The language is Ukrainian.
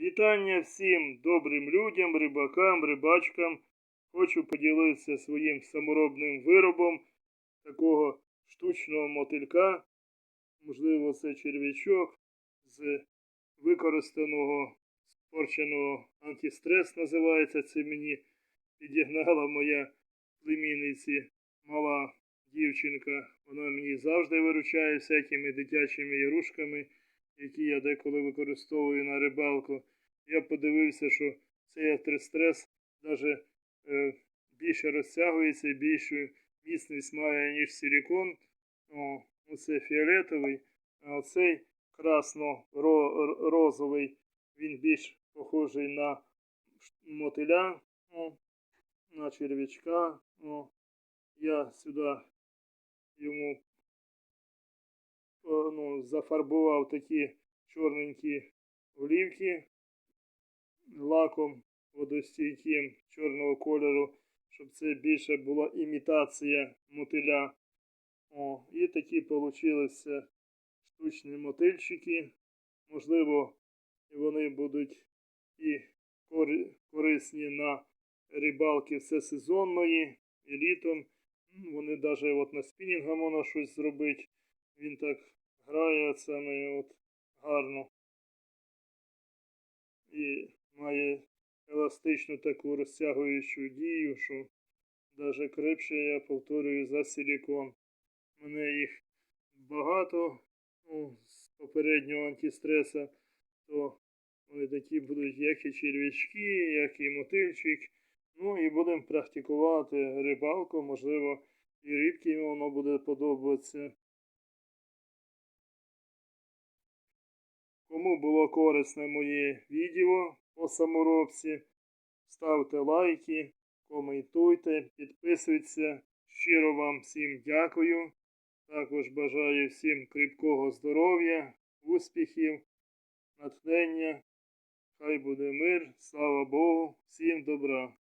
Вітання всім добрим людям, рибакам, рибачкам. Хочу поділитися своїм саморобним виробом такого штучного мотилька. Можливо, це черв'ячок з використаного спорченого антистрес називається. Це мені підігнала моя племінниці, мала дівчинка. Вона мені завжди виручає всякими дитячими ігрушками, які я деколи використовую на рибалку. Я подивився, що цей антистрес навіть е, більше розтягується, більшу міцність має, ніж силікон. О, оце фіолетовий, а оцей красно-розовий, він більш похожий на мотиля, о, на черв'ячка. Я сюди йому ну, зафарбував такі чорненькі олівки лаком водостійким чорного кольору, щоб це більше була імітація мотиля. О, і такі получилися штучні мотильчики. Можливо, вони будуть і корисні на рибалки всесезонної і літом. Вони навіть на спінінга можна щось зробити. Він так грає саме от гарно. І має еластичну таку розтягуючу дію, що навіть крепше я повторюю за силікон. Мене їх багато ну, з попереднього антистреса, то вони такі будуть як і черв'ячки, як і мотильчик. Ну і будемо практикувати рибалку, можливо, і рибки воно буде подобатися. Кому було корисне моє відео по саморобці, ставте лайки, коментуйте, підписуйтесь. Щиро вам всім дякую. Також бажаю всім кріпкого здоров'я, успіхів, натхнення. Хай буде мир, слава Богу, всім добра.